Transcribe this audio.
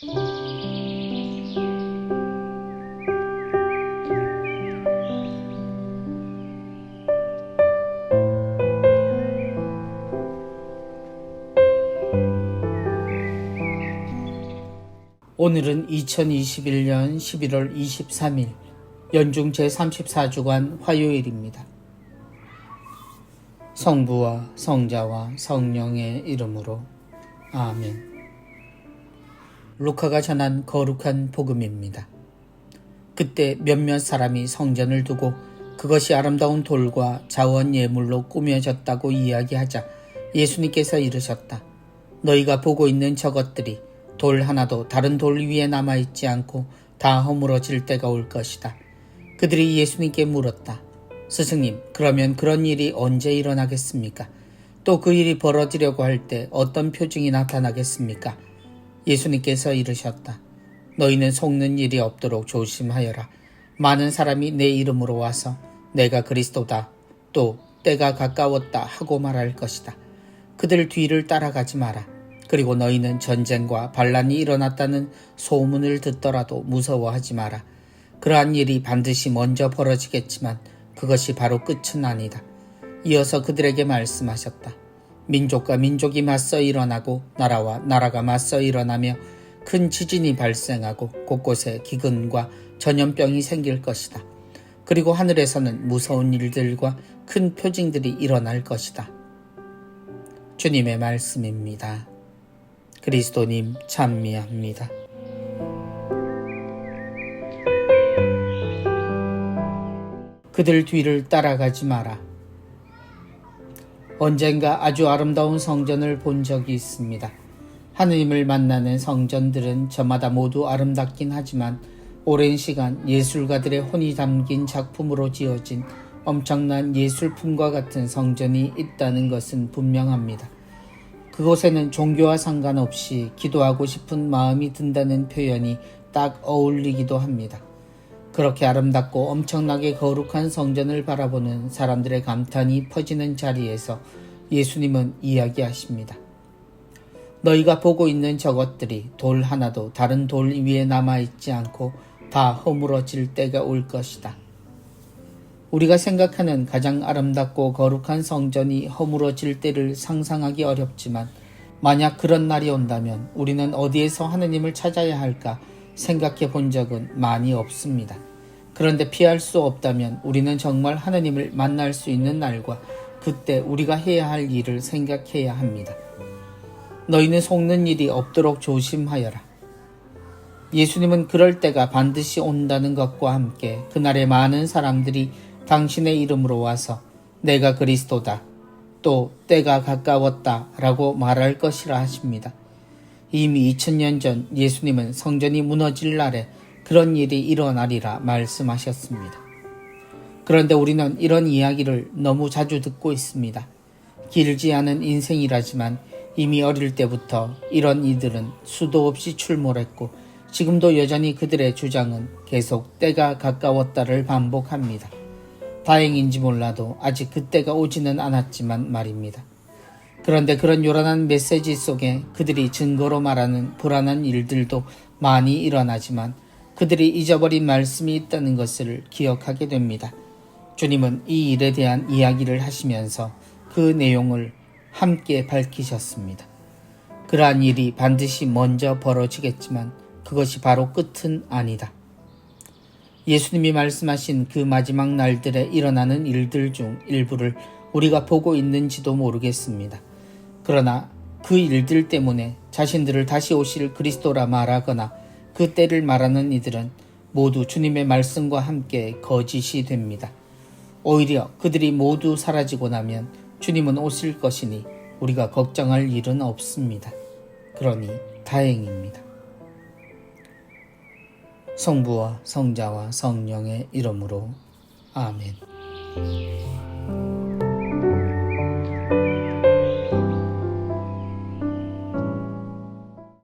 오늘은 2021년 11월 23일 연중 제34주간 화요일입니다. 성부와 성자와 성령의 이름으로 아멘. 루카가 전한 거룩한 복음입니다. 그때 몇몇 사람이 성전을 두고 그것이 아름다운 돌과 자원 예물로 꾸며졌다고 이야기하자 예수님께서 이르셨다. 너희가 보고 있는 저것들이 돌 하나도 다른 돌 위에 남아있지 않고 다 허물어질 때가 올 것이다. 그들이 예수님께 물었다. 스승님, 그러면 그런 일이 언제 일어나겠습니까? 또 그 일이 벌어지려고 할 때 어떤 표징이 나타나겠습니까? 예수님께서 이르셨다. 너희는 속는 일이 없도록 조심하여라. 많은 사람이 내 이름으로 와서 내가 그리스도다. 또 때가 가까웠다 하고 말할 것이다. 그들 뒤를 따라가지 마라. 그리고 너희는 전쟁과 반란이 일어났다는 소문을 듣더라도 무서워하지 마라. 그러한 일이 반드시 먼저 벌어지겠지만 그것이 바로 끝은 아니다. 이어서 그들에게 말씀하셨다. 민족과 민족이 맞서 일어나고 나라와 나라가 맞서 일어나며 큰 지진이 발생하고 곳곳에 기근과 전염병이 생길 것이다. 그리고 하늘에서는 무서운 일들과 큰 표징들이 일어날 것이다. 주님의 말씀입니다. 그리스도님 찬미합니다. 그들 뒤를 따라가지 마라. 언젠가 아주 아름다운 성전을 본 적이 있습니다. 하느님을 만나는 성전들은 저마다 모두 아름답긴 하지만 오랜 시간 예술가들의 혼이 담긴 작품으로 지어진 엄청난 예술품과 같은 성전이 있다는 것은 분명합니다. 그곳에는 종교와 상관없이 기도하고 싶은 마음이 든다는 표현이 딱 어울리기도 합니다. 그렇게 아름답고 엄청나게 거룩한 성전을 바라보는 사람들의 감탄이 퍼지는 자리에서 예수님은 이야기하십니다. 너희가 보고 있는 저것들이 돌 하나도 다른 돌 위에 남아있지 않고 다 허물어질 때가 올 것이다. 우리가 생각하는 가장 아름답고 거룩한 성전이 허물어질 때를 상상하기 어렵지만 만약 그런 날이 온다면 우리는 어디에서 하느님을 찾아야 할까 생각해 본 적은 많이 없습니다. 그런데 피할 수 없다면 우리는 정말 하느님을 만날 수 있는 날과 그때 우리가 해야 할 일을 생각해야 합니다. 너희는 속는 일이 없도록 조심하여라. 예수님은 그럴 때가 반드시 온다는 것과 함께 그날에 많은 사람들이 당신의 이름으로 와서 내가 그리스도다. 또 때가 가까웠다. 라고 말할 것이라 하십니다. 이미 2000년 전 예수님은 성전이 무너질 날에 그런 일이 일어나리라 말씀하셨습니다. 그런데 우리는 이런 이야기를 너무 자주 듣고 있습니다. 길지 않은 인생이라지만 이미 어릴 때부터 이런 이들은 수도 없이 출몰했고 지금도 여전히 그들의 주장은 계속 때가 가까웠다를 반복합니다. 다행인지 몰라도 아직 그때가 오지는 않았지만 말입니다. 그런데 그런 요란한 메시지 속에 그들이 증거로 말하는 불안한 일들도 많이 일어나지만 그들이 잊어버린 말씀이 있다는 것을 기억하게 됩니다. 주님은 이 일에 대한 이야기를 하시면서 그 내용을 함께 밝히셨습니다. 그러한 일이 반드시 먼저 벌어지겠지만 그것이 바로 끝은 아니다. 예수님이 말씀하신 그 마지막 날들에 일어나는 일들 중 일부를 우리가 보고 있는지도 모르겠습니다. 그러나 그 일들 때문에 자신들을 다시 오실 그리스도라 말하거나 그 때를 말하는 이들은 모두 주님의 말씀과 함께 거짓이 됩니다. 오히려 그들이 모두 사라지고 나면 주님은 오실 것이니 우리가 걱정할 일은 없습니다. 그러니 다행입니다. 성부와 성자와 성령의 이름으로 아멘.